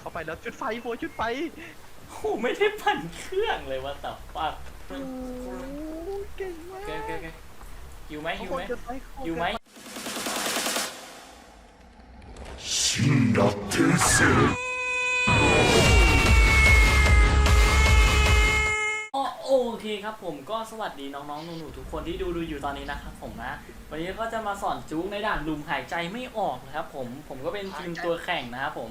เข้าไปแล้วจุดไฟโฟจุดไฟ โอ้ไม่ได้ปั่นเครื่องเลยว่าแต่ปัก โอ้เก่งมา โอก เคโอเคโอเคหิวไหมหิวไหม จุดฟเขา หิวไหม 死んだ天性 อ๋อโอเคครับผมก็สวัสดีน้องๆหนูๆทุกคนที่ดูดูอยู่ตอนนี้นะครับผมนะ วันนี้ก็จะมาสอนจุ๊กในด่านลุมหายใจไม่ออกนะครับผมผมก็เป็นทีมตัวแข่งนะครับผม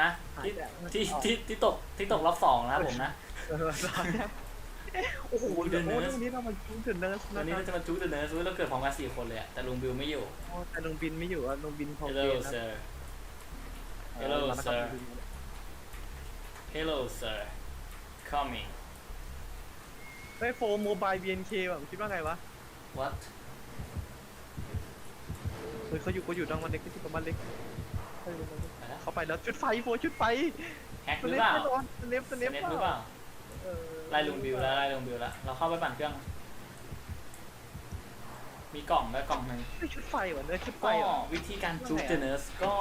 นะที่ที่ที่ที่ตกที่ตกรอบสองนะครับผมนะเออโอ้โหเดิเดี๋ยวนเนิร์สวันนี้เรามาจุดเดินเนิร์สวันนี้นะเราจะมาจุ๊กเดอะเนิร์สเราเกิดพร้อมกันสี่คนเลยอะแต่ลุงบิวไม่อยู่โอ้แต่ลุงบินไม่อยู่อะลุงบินพอเก Hello มนะ sir เออ Hello มานะครับ sir Hello sir coming เฮ้ยโฟโมบาย BNK แบบคิดว่าไงวะ what เฮ้ยเขาอยู่เขาอยู่ดังมันเล็กเขาอยู่กับมันเล็ก เฮ้ยไปแล้วเข้าไปแล้วจุดไฟโฟจุดไฟแฮกสหรือเนปเปล่าแน่นอนสเนปสสเนปเน็ตหรือเปล่าเออไล่ลุงบิวแล้วไล่ลุงบิวแล้วเราเข้าไปปั่นเครื่อง มีกล่องด้วยกล่องหนึ่งเฮ้ยชุดไฟวะเนื้อชุดไฟก็เหรอวิธีการจูเจเนอร์สก็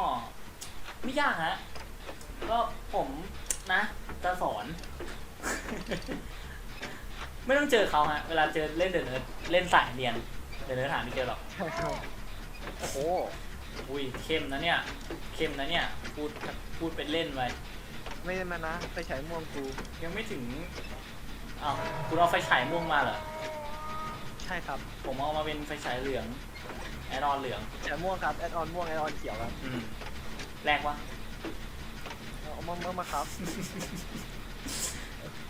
ไม่ยากฮะก็ผมนะจะสอน ไม่ต้องเจอเขาฮะ เวลาเจอเล่นเดนเนิร์ดเล่นสายเนียนเดนเนิร์ดหาไม่เจอหรอกใช่ครับโอ้โห อุ้ยเข้มนะเนี่ย เข้มนะเนี่ย พูดพูดเป็นเล่นไปไม่ได้มานะไปฉายม่วงกู ยังไม่ถึงอ้าวคุณเอาไฟฉายม่วงมาเหรอ ใช่ครับผมเอามาเป็นไฟฉายเหลืองแอดออนเหลือง ฉายม่วงครับแอดออนม่วงแอดออนเขียวครับอืมแรกวะเอามามามาครับ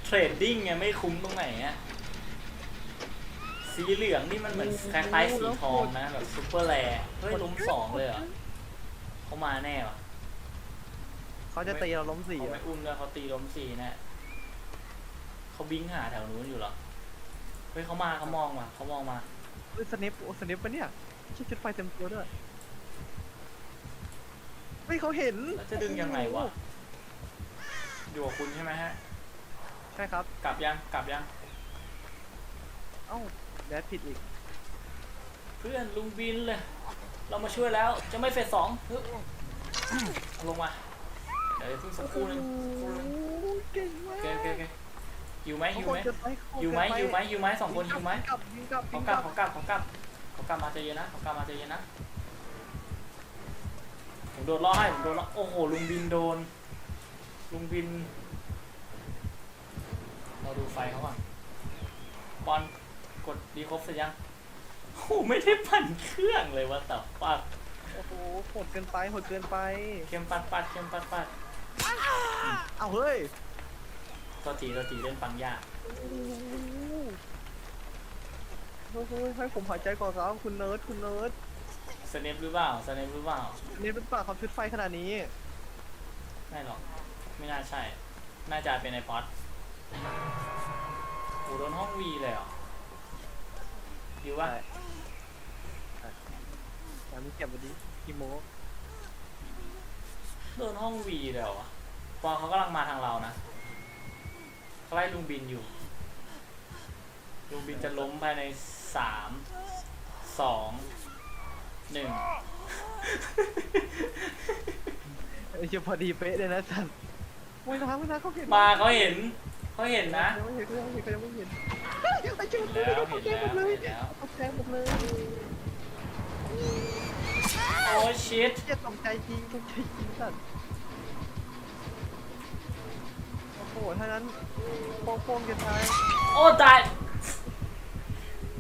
เทรดดิ้งไงไม่คุ้มตรงไหนอะ สีเหลืองนี่มันเหมือนคล้ายๆสีทองนะ แบบซุปเปอร์แรร์เฮ้ยล้มสองเลยเหรอเขามาแน่วะเขาจะตีเราล้มสี่เขาอะไม่อุ้มเลยเขาตีล้มสี่แน่เขาบิงหาแถวนู้นอยู่เหรอเฮ้ยเขามาเขามองมาเขามองมาเฮ้ยสเนปโอ้สเนปปะเนี่ยชิชุดไฟเต็มตัวด้วยเฮ้ยเขาเห็นแล้วจะดึงยังไงวะอยู่กับคุณใช่ไหมฮะ ใช่ครับ กลับยัง กลับยัง เอ้า แดดผิดอีก เพื่อนลุงบินเลย เรามาช่วยแล้วจะไม่เฟสสองเฮ้ยเอาลงมา เดี๋ยวเพิ่งสักครู่นึงสักครู่นึงเก่งมาโอกเคโอเคโอเคหิวไหมหิวไหมเขากดหิวไหมหิวไหมหิวไหมสองคนหิวไหมกลับยิงกลับยิเขางกกลัลับบเขากลับเขากลับเขากลับมาใจเย็นนะเขากลับมาใจเย็นนะผมโดนล่อให้ผมโดนล่อโอ้โหลุงบินโดน ลุงบิน เราดูไฟเขาก่อนบอล กดดีครบเสร็จยังโอ้โหไม่ได้ปั่นเครื่องเลยว่าแต่ปักโอ้โหโหดเกินไปโหดเกินไป เข้มปัดปัดเข้มปัดปัดเอาเฮ้ยตัวทีตัวทีเล่นปังยากโอ้โหเฮ้ยเฮ้ยให้ผมหายใจก่อนครับคุณเนิร์ดคุณเนิร์ดสเนปหรือเปล่าสเนปหรือเปล่านี่เป็นปากความชุดไฟขนาดนี้ ไม่หรอก ไม่น่าใช่ น่าจะเป็นไอพอดโอ้โดนห้องวีเลยเหรอ อยู่ว่าใช่ใช่แต่มีเก็บวันนี้กิโมโดนห้องวีเลยเหรอวะปอนเขากำลังมาทางเรานะเขาไล่ลุงบินอยู่ ลุงบินจะล้มภายในสามสองหนึ่งเอ้ยพอดีเป๊ะเลยนะจันไม่นะไม่นะเขาเห็นมาเขาเห็นเขาเห็นนะ ยังไม่เห็นยังไม่เห็นยังไม่เห็นเฮ้ย ไอ้เจ้าเห็นแล้วเขาแจ้งหมแล้วเลยเห็นแล้วเขาแจ้งหมดเลยโอ้ชิตจ็บตกใจจริงตกใจจริงสัตว์โอ้โหถ้านั้นโป้งๆจะตายโอ้ตาย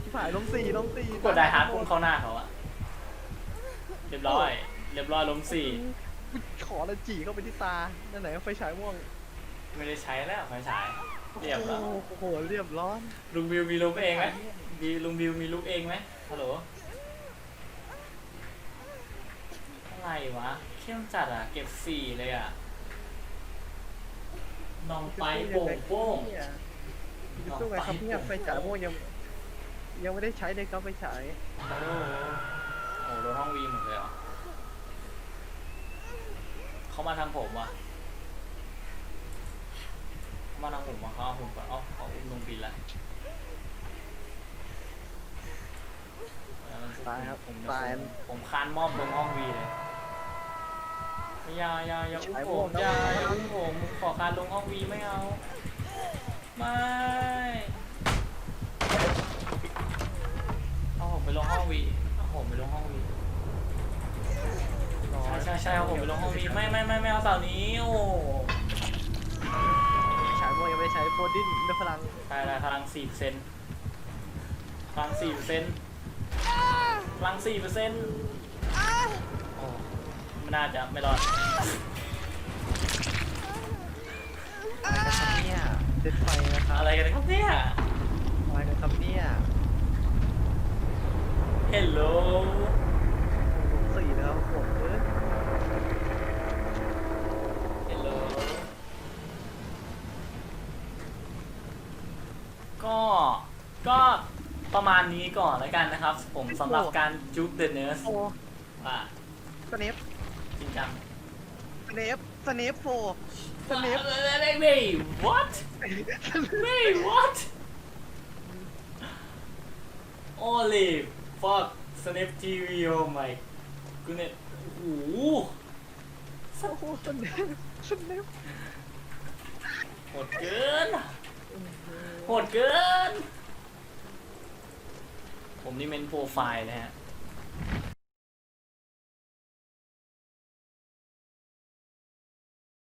ที่ผ่ายล้มสี่ล้มสี่กดได้ฮาร์ดพุ่งเข้าหน้าเขาอะเรียบร้อย เรียบร้อยล้มสี่ขอแล้วจีเข้าไปที่ตานั่นไหนไฟฉายม่วง ไม่ได้ใช้แล้วไฟฉายเรียบร้อยโอ้โหเรียบร้อยลุงบิวมีลุกเองไหมมีลุงบิวมีลุกเองไหมฮัลโหลอะไรวะเข้มจัดอะ เก็บสี่เลยอะนองไปโป่งโป้งเนี่ยจะสู้ไงครับเนี่ยไฟฉายม่วงยังยังไม่ได้ใช้เลยครับไฟฉายโอ้โหโอ้โหโดนห้องวีหมดเลยเหรอเขามาทางผมว่ะ เขามาทางผมว่ะเขาเอาผมก่อนเอ๋อเขาอุ้มลุงบินละตายครับผมตาย ผมคานมอบลงห้องวีเลยอย่าอย่าอย่าอุ้มผมอย่าอย่าอุ้มผมขอการลงห้องวีไม่เอา ไม่เอาผมไปลงห้องวีเอาผมไปลงห้องวีใช่ใช่ใช่เอาผมไปลงห้องวีไม่ไม่ไม่ไม่เอาเสานี้โอ้ฉ ใช้โฟนดิ้นด้วยพลังตายแล้วพลังสี่เปอร์เซ็นต์พลังสี่เปอร์เซ็นต์พลังสี่เปอร์เซ็นต์โอ้ไม่น่าจะไม่รอดอะไรกันครับเนี่ยเซตไฟนะครับอะไรกันครับเนี่ยอะไรกันครับเนี่ย Hello สี่นะครับผมเออ Hello ก็ ก็ประมาณนี้ก่อ นแล้วกันนะครับ ผมสำหรับการจุ๊กเดอะเนิร์สโอ้อะสเนปจริงจังสเนปสเนปโฟสเนปเว้ย what Wait, what? Holy fuck, Snap TV, oh my goodness. โอ้โหโอ้โหสเนปสเนปโหดเกินโหดเกิน ผมนี่เมนโปรไฟล์นะฮะ